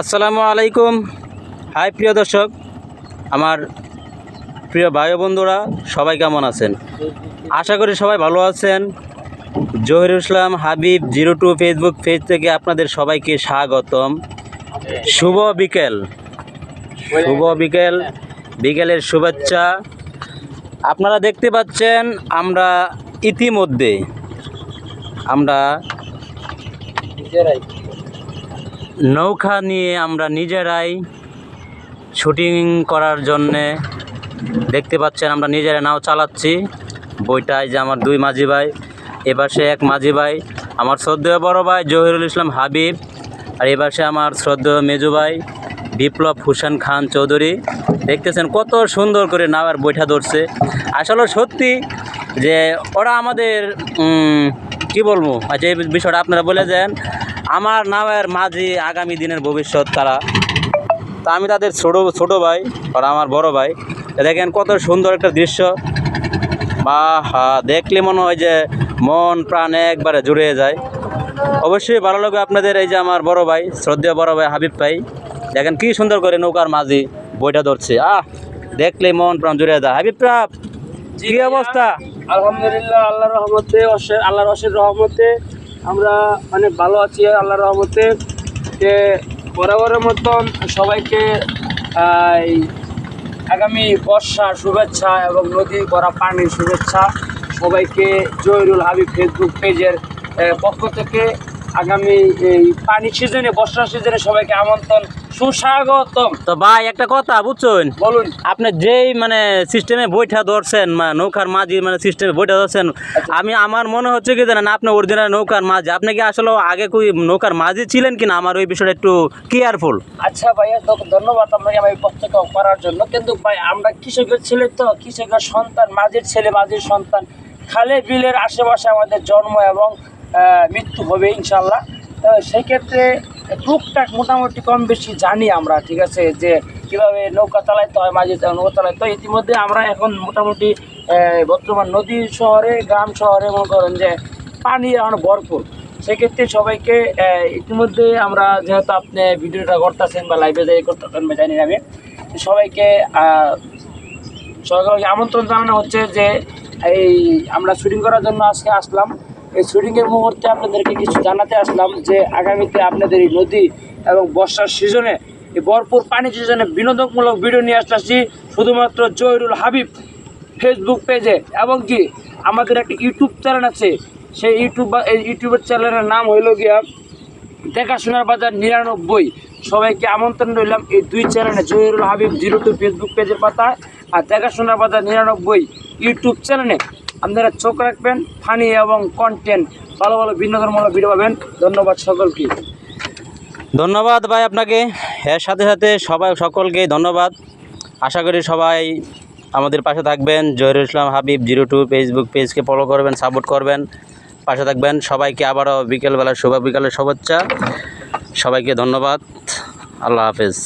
আসসালামু আলাইকুম। হাই, প্রিয় দর্শক, আমার প্রিয় ভাই বন্ধুরা, সবাই কেমন আছেন? আশা করি সবাই ভালো আছেন। Zahirul Islam Habib zero two Facebook page থেকে আপনাদের সবাইকে স্বাগতম। শুভ বিকেল। শুভ বিকেল। বিকেলের শুভেচ্ছা। আপনারা দেখতে পাচ্ছেন, আমরা ইতিমধ্যে, আমরা নৌকা নিয়ে আমরা নিজেরাই শুটিং করার জন্যে দেখতে পাচ্ছেন আমরা নিজেরা নাও চালাচ্ছি। বইটায় যে আমার দুই মাঝি ভাই, এবার সে এক মাঝি ভাই, আমার শ্রদ্ধেয় বড় ভাই জহিরুল ইসলাম হাবিব, আর এবার সে আমার শ্রদ্ধেয় মেজু ভাই বিপ্লব হুসেন খান চৌধুরী। দেখতেছেন কত সুন্দর করে নাওয়ার বৈঠা ধরছে। আসলে সত্যি যে ওরা আমাদের কি বলব? আচ্ছা এই বিষয়টা আপনারা বলে যান আমার নামের মাঝি আগামী দিনের ভবিষ্যৎ তারা। তা আমি তাদের ছোটো ছোটো ভাই আর আমার বড় ভাই। দেখেন কত সুন্দর একটা দৃশ্য। বা হা দেখলে মনে হয় যে মন প্রাণ একবারে জুড়ে যায়। অবশ্যই ভালো লাগবে আপনাদের এই যে আমার বড় ভাই শ্রদ্ধেয় বড় ভাই হাবিব ভাই। দেখেন কি সুন্দর করে নৌকার মাঝি বইটা ধরছে। আহ দেখলে মন প্রাণ জুড়ে যায়। হাবিব প্রাপ কি অবস্থা? আলহামদুলিল্লাহ আল্লাহর রহমতে আল্লাহর অশের রহমতে। আমরা অনেক ভালো আছি আল্লাহ রহমতে। যে বরাবরের মতন সবাইকে আগামী বর্ষা শুভেচ্ছা এবং নদী ভরা পানির শুভেচ্ছা সবাইকে জহিরুল হাবিব ফেসবুক পেজের পক্ষ থেকে। আগামী এই পানি সিজনে বর্ষা সিজনে সবাইকে আমন্ত্রণ। সুস্বাগতম। তো ভাই একটা কথা বুঝছেন? বলুন। আপনি যেই মানে সিস্টেমে বইটা ধরছেন নৌকার মাঝি মানে সিস্টেমে বইটা ধরছেন আমি আমার মনে হচ্ছে কি জানেন আপনি অরিজিনাল নৌকার মাঝি আপনি কি আসলে আগে কই নৌকার মাঝি ছিলেন কিনা? আমার ওই বিষয়টা একটু কেয়ারফুল আচ্ছা ভাইয়া তো ধন্যবাদ আপনাকে আমার এই পথ করার জন্য। কিন্তু ভাই আমরা কৃষকের ছেলে তো কৃষকের সন্তান মাঝির ছেলে মাঝির সন্তান। খালে বিলের আশেপাশে আমাদের জন্ম এবং মৃত্যু হবে ইনশাল্লাহ তো সেই ক্ষেত্রে টুকটাক মোটামুটি কম বেশি জানি আমরা, ঠিক আছে, যে কীভাবে নৌকা চালাইতে হয়, মাঝে নৌকা চালাইতে হয়। ইতিমধ্যে আমরা এখন মোটামুটি বর্তমান নদী শহরে, গ্রাম শহরে মনে করেন যে পানি এখন ভরপুর। সেক্ষেত্রে সবাইকে ইতিমধ্যে আমরা যেহেতু আপনি ভিডিওটা করতেছেন বা লাইভে যাই করতেছেন বা জানি আমি, সবাইকে সবাইকে আমন্ত্রণ জানানো হচ্ছে যে এই আমরা শুটিং করার জন্য আজকে আসলাম। এই শুটিংয়ের মুহূর্তে আপনাদেরকে কিছু জানাতে আসলাম যে আগামীতে আপনাদের এই নদী এবং বর্ষার সিজনে এই ভরপুর পানি সিজনে বিনোদনমূলক ভিডিও নিয়ে আসতেছি শুধুমাত্র জহিরুল হাবিব ফেসবুক পেজে এবং কি আমাদের একটা ইউটিউব চ্যানেল আছে। সেই ইউটিউব এই ইউটিউবের চ্যানেলের নাম হইল গিয়া দেখাশোনার বাজার নিরানব্বই। সবাইকে আমন্ত্রণ রইলাম এই দুই চ্যানেলে Zahirul Habib zero two Facebook পেজের পাতা আর দেখাশোনার বাজার নিরানব্বই ইউটিউব চ্যানেলে আপনারা চোখ রাখবেন, ফানি এবং কন্টেন্ট ভালো ভালো বিনোদনমূলক ভিডিও পাবেন। ধন্যবাদ সকলকে। ধন্যবাদ ভাই আপনাকে। এর সাথে সাথে সবাই সকলকে ধন্যবাদ। আশা করি সবাই আমাদের পাশে থাকবেন। Zahirul Islam Habib, zero two Facebook পেজকে follow করবেন সাপোর্ট করবেন। পাশে থাকবেন। সবাইকে আবারও বিকেলবেলা, শুভ বিকালের শুভেচ্ছা। সবাইকে ধন্যবাদ। আল্লাহ হাফেজ।